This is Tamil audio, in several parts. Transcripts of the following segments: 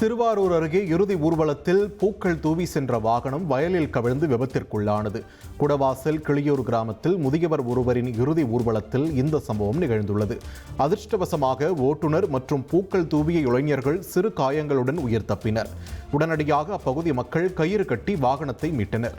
திருவாரூர் அருகே இறுதி ஊர்வலத்தில் பூக்கள் தூவி சென்ற வாகனம் வயலில் கவிழ்ந்து விபத்திற்குள்ளானது. குடவாசல் கிளியூர் கிராமத்தில் முதியவர் ஒருவரின் இறுதி ஊர்வலத்தில் இந்த சம்பவம் நிகழ்ந்துள்ளது. அதிர்ஷ்டவசமாக ஓட்டுநர் மற்றும் பூக்கள் தூவிய இளைஞர்கள் சிறு காயங்களுடன் உயிர் தப்பினர். உடனடியாக அப்பகுதி மக்கள் கயிறு கட்டி வாகனத்தை மீட்டனர்.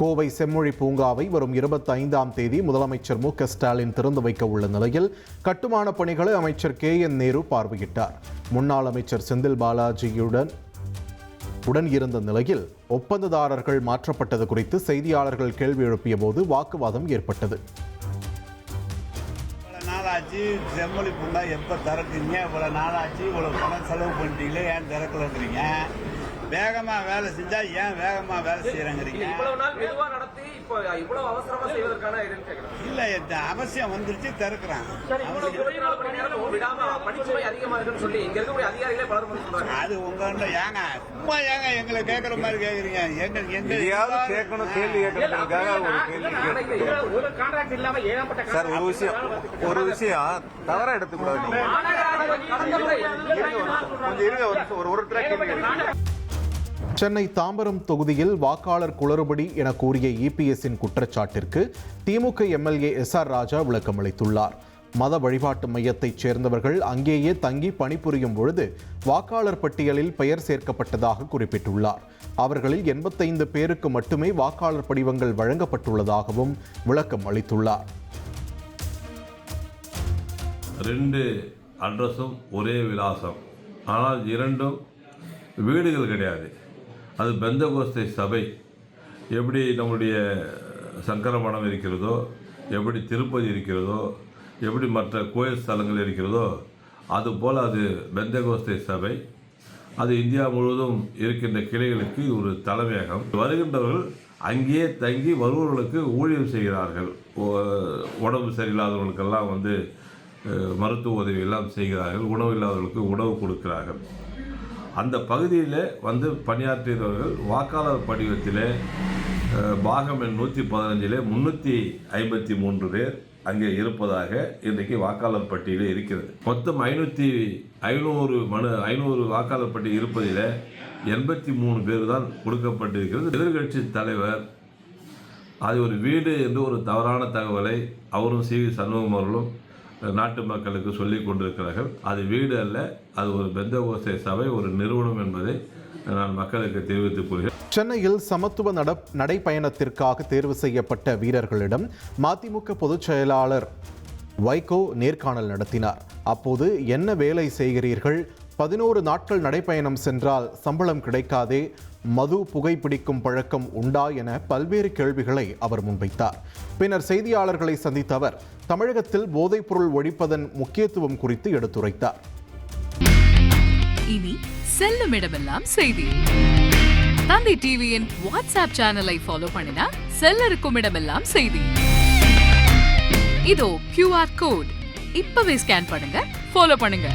கோவை செம்மொழி பூங்காவை வரும் இருபத்தி ஐந்தாம் தேதி முதலமைச்சர் மு க ஸ்டாலின் திறந்து வைக்க உள்ள நிலையில் கட்டுமான பணிகளை அமைச்சர் கே என் நேரு பார்வையிட்டார். முன்னாள் அமைச்சர் செந்தில் பாலாஜியுடன் உடன் இருந்த நிலையில் ஒப்பந்ததாரர்கள் மாற்றப்பட்டது குறித்து செய்தியாளர்கள் கேள்வி எழுப்பிய போது வாக்குவாதம் ஏற்பட்டது. நாளாச்சு செம்மொழி பூங்கா எப்போ திறக்குங்க இவ்வளோ நாளாச்சு இவ்வளோ பணம் செலவு பண்ணிட்டீங்களே ஏன் திறக்கலன்றீங்க? வேகமாக வேலை செஞ்சால் ஏன் வேகமாக வேலை செய்கிறேங்கிறீங்க இவ்வளவு நாள் மெதுவா நடத்தி இப்போ இவ்வளவு அவசரமா செய்வதற்கான இல்லை அவசியம் வந்துருச்சு திறக்கிறான். அது உங்கள்கிட்ட ஏங்க? சும்மா ஏங்க எங்களை கேட்குற மாதிரி கேட்குறீங்க எங்க எங்க கேட்கணும் கேள்வி கேட்கறதுக்காக ஒரு கேள்வி இல்லாம ஏகப்பட்ட சார் ஒரு விஷயம். ஒரு விஷயம். தவறா எடுத்துக்கூடாது. கொஞ்சம் இருங்க ஒரு ஒரு கேளுங்க. சென்னை தாம்பரம் தொகுதியில் வாக்காளர் குளறுபடி என கூறிய இபிஎஸ்ஸின் குற்றச்சாட்டிற்கு திமுக எம்எல்ஏ எஸ் ஆர் ராஜா விளக்கமளித்துள்ளார் மத வழிபாட்டு மையத்தைச் சேர்ந்தவர்கள் அங்கேயே தங்கி பணிபுரியும் பொழுது வாக்காளர் பட்டியலில் பெயர் சேர்க்கப்பட்டதாக குறிப்பிட்டுள்ளார். அவர்களில் எண்பத்தைந்து பேருக்கு மட்டுமே வாக்காளர் படிவங்கள் வழங்கப்பட்டுள்ளதாகவும் விளக்கம் அளித்துள்ளார். ரெண்டு அட்ரஸும் ஒரே விலாசம். ஆனால் இரண்டும் வீடுகள் கிடையாது. அது பெந்தகோஸ்தை சபை எப்படி நம்முடைய சங்கரமடம் இருக்கிறதோ எப்படி திருப்பதி இருக்கிறதோ எப்படி மற்ற கோயில் ஸ்தலங்கள் இருக்கிறதோ அதுபோல் அது பெந்தகோஸ்தை சபை. அது இந்தியா முழுவதும் இருக்கின்ற கிளைகளுக்கு ஒரு தலைமையகம். வருகின்றவர்கள் அங்கேயே தங்கி வருபவர்களுக்கு ஊழியம் செய்கிறார்கள். ஓ- உடம்பு சரியில்லாதவர்களுக்கெல்லாம் வந்து மருத்துவ உதவி எல்லாம் செய்கிறார்கள். உணவு இல்லாதவர்களுக்கு உணவு கொடுக்கிறார்கள். அந்த பகுதியில் வந்து பணியாற்றியவர்கள் வாக்காளர் படிவத்திலே பாகம் எண் நூற்றி பதினஞ்சிலே முந்நூற்றி ஐம்பத்தி மூன்று பேர் அங்கே இருப்பதாக இன்றைக்கு வாக்காளர் பட்டியலில் இருக்கிறது. மொத்தம் ஐநூற்றி ஐநூறு மனு ஐநூறு வாக்காளர் பட்டியல் இருப்பதில் எண்பத்தி மூணு பேர் தான் கொடுக்கப்பட்டிருக்கிறது. எதிர்கட்சி தலைவர் அது ஒரு வீடு என்று ஒரு தவறான தகவலை அவரும் சி வி சண்முகம் அவர்களும் நாட்டு மக்களுக்கு சொல்லிக் கொண்டிருக்கிறார்கள். அது வீடு அல்ல அது ஒரு பெந்தகோஸ்தை சபை ஒரு நிறுவனம் என்பதை நான் மக்களுக்கு தெரிவித்துக் கொள்கிறேன். சென்னையில் சமத்துவ நட நடைப்பயணத்திற்காக தேர்வு செய்யப்பட்ட வீரர்களிடம் மதிமுக பொதுச் செயலாளர் வைகோ நேர்காணல் நடத்தினார். அப்போது என்ன வேலை செய்கிறீர்கள்? பதினோரு நாட்கள் நடைப்பயணம் சென்றால் சம்பளம் கிடைக்காதே மது புகைப்பிடிக்கும் பழக்கம் உண்டா என பல்வேறு கேள்விகளை அவர் முன்வைத்தார். பின்னர் செய்தியாளர்களை சந்தித்த அவர் தமிழகத்தில் போதைப்பொருள் ஒழிப்பதன் முக்கியத்துவம் குறித்து எடுத்துரைத்தார். இனி செல்லும் இடமெல்லாம் செய்தி. தந்தி டிவியின் வாட்ஸ்அப் சேனலை ஃபாலோ பண்ணினா செல்ல இருக்கும் இடமெல்லாம் செய்தி. இதோ கியூஆர் கோட் இப்பவே ஸ்கேன் பண்ணுங்க ஃபாலோ பண்ணுங்க.